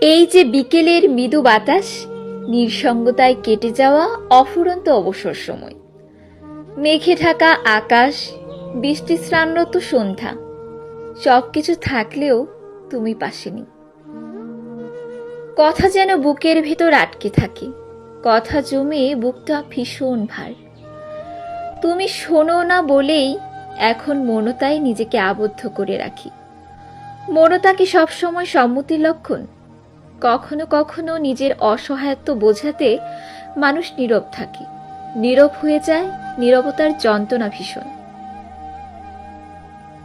এই যে বিকেলের মৃদু বাতাস নির্সঙ্গতায় কেটে যাওয়া অফুরন্ত অবসর সময়। মেঘে ঢাকা আকাশ বৃষ্টিস্নানরত সন্ধ্যা সব কিছু থাকলেও তুমি পাশে কথা যেন বুকের ভেতর আটকে থাকে, কথা জমে বুকটা ভীষণ ভার। তুমি শোনো না বলেই এখন মনতায় নিজেকে আবদ্ধ করে রাখি। মনতা কি সবসময় সম্মতির লক্ষণ কখনো কখনো নিজের অসহায়ত্ব বোঝাতে মানুষ নীরব থাকে। নীরব হয়ে যায়, নীরবতার যন্ত্রণা ভীষণ।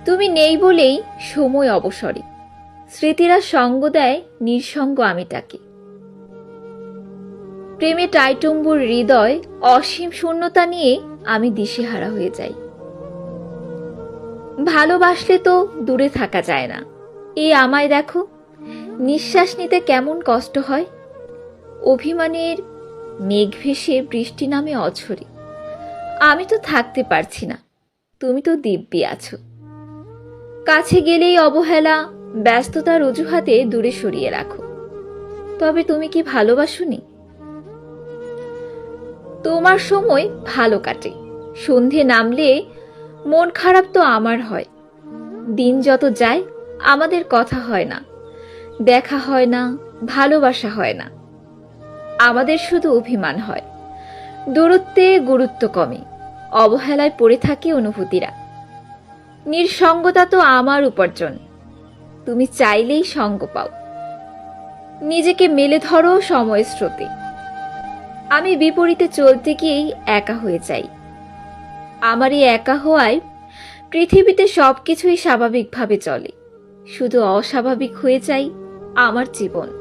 তুমি নেই বলেই সময় অবসরে। স্মৃতিরা সঙ্গ দেয়, নিঃসঙ্গ আমিটাকে প্রেমে টাইটুম্বুর হৃদয় অসীম শূন্যতা নিয়ে আমি দিশেহারা হয়ে যাই। ভালোবাসলে তো দূরে থাকা যায় না। এই আমায় দেখো নিঃশ্বাস নিতে কেমন কষ্ট হয়? অভিমানের মেঘ ভেসে বৃষ্টি নামে অঝরে। আমি তো থাকতে পারছি না। তুমি তো দিব্যি আছো। কাছে গেলেই অবহেলা ব্যস্ততার অজুহাতে দূরে সরিয়ে রাখো। তবে তুমি কি ভালোবাসুনি? তোমার সময় ভালো কাটে। সন্ধে নামলে মন খারাপ তো আমার হয়। দিন যত যায়, আমাদের কথা হয় না। দেখা হয় না, ভালোবাসা হয় না। আমাদের শুধু অভিমান হয়। দূরত্বে গুরুত্ব কমে, অবহেলায় পড়ে থাকে অনুভূতিরা। নির্সঙ্গতা তো আমার উপার্জন, তুমি চাইলেই সঙ্গ পাও। নিজেকে মেলে ধরো সময় স্রোতে। আমি বিপরীতে চলতে গিয়েই একা হয়ে যাই। আমার এই একা হওয়ায় পৃথিবীতে সব কিছুই স্বাভাবিকভাবে চলে। শুধু অস্বাভাবিক হয়ে যায় আমার জীবন।